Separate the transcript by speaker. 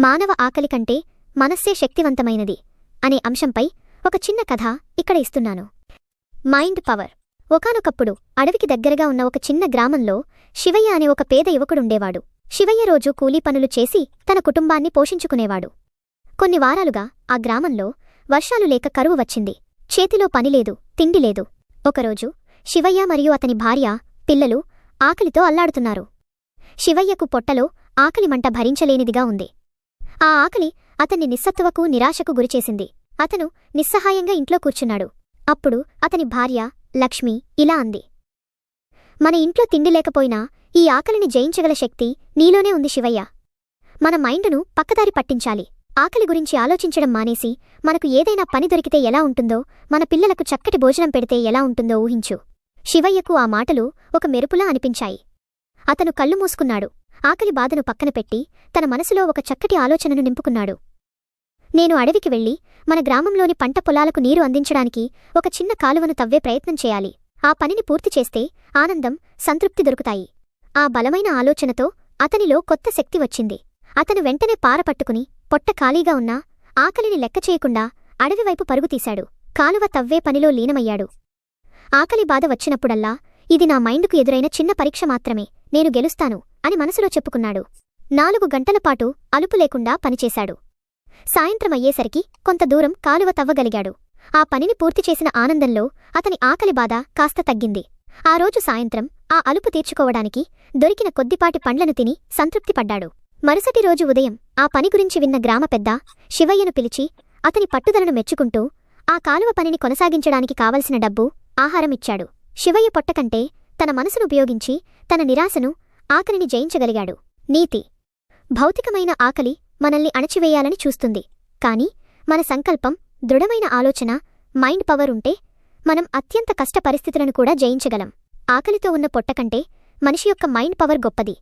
Speaker 1: మానవ ఆకలి కంటే మనస్సే శక్తివంతమైనది అనే అంశంపై ఒక చిన్న కథ ఇక్కడ ఇస్తున్నాను. Mind power. ఒకానొకప్పుడు అడవికి దగ్గరగా ఉన్న ఒక చిన్న గ్రామంలో శివయ్య అనే ఒక పేద యువకుడుండేవాడు. శివయ్య రోజు కూలీ పనులు చేసి తన కుటుంబాన్ని పోషించుకునేవాడు. కొన్ని వారాలుగా ఆ గ్రామంలో వర్షాలు లేక కరువు వచ్చింది. చేతిలో పనిలేదు తిండి లేదు. ఒకరోజు శివయ్య మరియు అతని భార్య పిల్లలు ఆకలితో అల్లాడుతున్నారు. శివయ్యకు పొట్టలో ఆకలి మంట భరించలేనిదిగా ఉంది. ఆ ఆకలి అతన్ని నిస్సత్తువకు నిరాశకు గురిచేసింది అతను నిస్సహాయంగా ఇంట్లో కూర్చున్నాడు. అప్పుడు అతని భార్య లక్ష్మి ఇలా అంది. మన ఇంట్లో తిండి లేకపోయినా ఈ ఆకలిని జయించగల శక్తి నీలోనే ఉంది శివయ్య. మన మైండును పక్కదారి పట్టించాలి. ఆకలి గురించి ఆలోచించడం మానేసి మనకు ఏదైనా పని దొరికితే ఎలా ఉంటుందో మన పిల్లలకు చక్కటి భోజనం పెడితే ఎలా ఉంటుందో ఊహించు. శివయ్యకు ఆ మాటలు ఒక మెరుపులా అనిపించాయి. అతను కళ్ళు మూసుకున్నాడు. ఆకలి బాధను పక్కన పెట్టి తన మనసులో ఒక చక్కటి ఆలోచనను నింపుకున్నాడు. నేను అడవికి వెళ్ళి మన గ్రామంలోని పంట పొలాలకు నీరు అందించడానికి ఒక చిన్న కాలువను తవ్వే ప్రయత్నం చేయాలి. ఆ పనిని పూర్తి చేస్తే ఆనందం సంతృప్తి దొరుకుతాయి. ఆ బలమైన ఆలోచనతో అతనిలో కొత్త శక్తి వచ్చింది. అతను వెంటనే పారపట్టుకుని పొట్ట ఖాళీగా ఉన్నా ఆకలిని లెక్క చేయకుండా అడవివైపు పరుగుతీశాడు కాలువ తవ్వే పనిలో లీనమయ్యాడు. ఆకలి బాధ వచ్చినప్పుడల్లా ఇది నా మైండుకు ఎదురైన చిన్న పరీక్ష మాత్రమే. నేను గెలుస్తాను. అని మనసులో చెప్పుకున్నాడు. నాలుగు గంటలపాటు అలుపు లేకుండా పనిచేశాడు. సాయంత్రం అయ్యేసరికి కొంత దూరం కాలువ తవ్వగలిగాడు. ఆ పనిని పూర్తి చేసిన ఆనందంలో అతని ఆకలి బాధ కాస్త తగ్గింది. ఆ రోజు సాయంత్రం ఆ అలుపు తీర్చుకోవడానికి దొరికిన కొద్దిపాటి పండ్లను తిని సంతృప్తిపడ్డాడు. మరుసటి రోజు ఉదయం ఆ పని గురించి విన్న గ్రామ పెద్ద శివయ్యను పిలిచి అతని పట్టుదలను మెచ్చుకుంటూ ఆ కాలువ పనిని కొనసాగించడానికి కావలసిన డబ్బు ఆహారం ఇచ్చాడు. శివయ్య పొట్టకంటే తన మనసును ఉపయోగించి తన నిరాశను ఆకలిని జయించగలిగాడు. నీతి. భౌతికమైన ఆకలి మనల్ని అణచివేయాలని చూస్తుంది. కాని మన సంకల్పం దృఢమైన ఆలోచన మైండ్ పవర్ ఉంటే మనం అత్యంత కష్ట పరిస్థితులను కూడా జయించగలం. ఆకలితో ఉన్న పొట్టకంటే మనిషి యొక్క మైండ్ పవర్ గొప్పది.